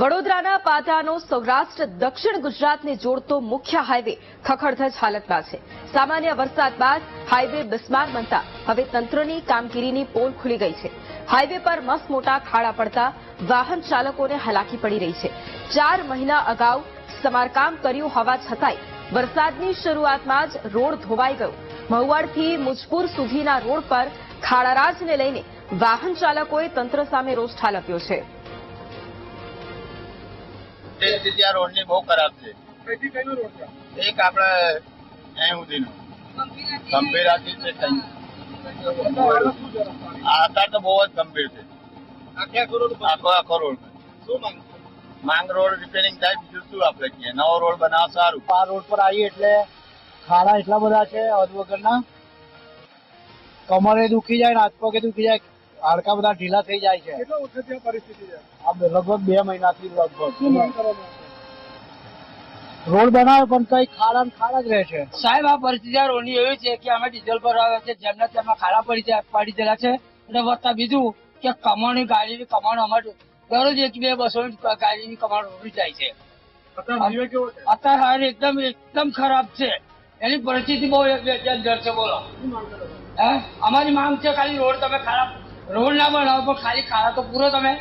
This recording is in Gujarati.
વડોદરાના પાટાનો સૌરાષ્ટ્ર, દક્ષિણ ગુજરાતને જોડતો મુખ્ય હાઈવે ખખડધજ હાલતમાં છે. સામાન્ય વરસાદ બાદ હાઈવે બિસ્માર બનતા હવે તંત્રની કામગીરીની પોલ ખુલી ગઈ છે. હાઈવે પર મસ્ત મોટા ખાડા પડતા વાહન ચાલકોને હાલાકી પડી રહી છે. ચાર મહિના અગાઉ સમારકામ કર્યું હોવા છતાંય વરસાદની શરૂઆતમાં જ રોડ ધોવાઈ ગયો. મહુવાડથી મુજપુર સુધીના રોડ પર ખાડારાજને લઈને વાહન ચાલકોએ તંત્ર સામે રોષ ઠાલવ્યો છે. તે સ્થિતિ આ રોડની બહુ ખરાબ છે. એક આપણે અહીં સુધીનો. ગંભીરાથી છે આકાર તો બહુ જ ગંભીર છે. આખો આખો રોડ માંગ રોડ રિપેરિંગ થાય બીજું શું આપણે કહીએ? નવો રોડ બનાવ સારું. આ રોડ પર આવીએ એટલે ખાડા એટલા બધા છે હદ વગરના. કમરે દુખી જાય ને હાથ પગે દુખી જાય. હાડકા બધા ઢીલા થઈ જાય છે કેટલા વખતથી આ પરિસ્થિતિ છે આ લગભગ બે મહિનાથી લગભગ? રોડ બનાવે પણ કઈ ખાડા ખાડા જ રહે છે સાહેબ આ પરિસ્થિતિ આ રોડની એવી છે કે અમે ડીઝલ પર આવે છે જેમના તેમાં ખાડા પડી જાય પડી ગયેલા છે અને વત્તા બીજું કે કમાણી ગાડીની કમાણ અમારે દરરોજ એક બે બસો ગાડીની કમાણ ઉડી જાય છે અત્યારે હાઈવે કેવો છે અત્યારે હાલ એકદમ એકદમ ખરાબ છે એની પરિસ્થિતિ બહુ ડેન્જર છે બોલો? હે અમારી માંગ છે ખાલી રોડ તમે ખરાબ રોડ ના બનાવો પણ ખાલી ખાડા તો પૂરો તમે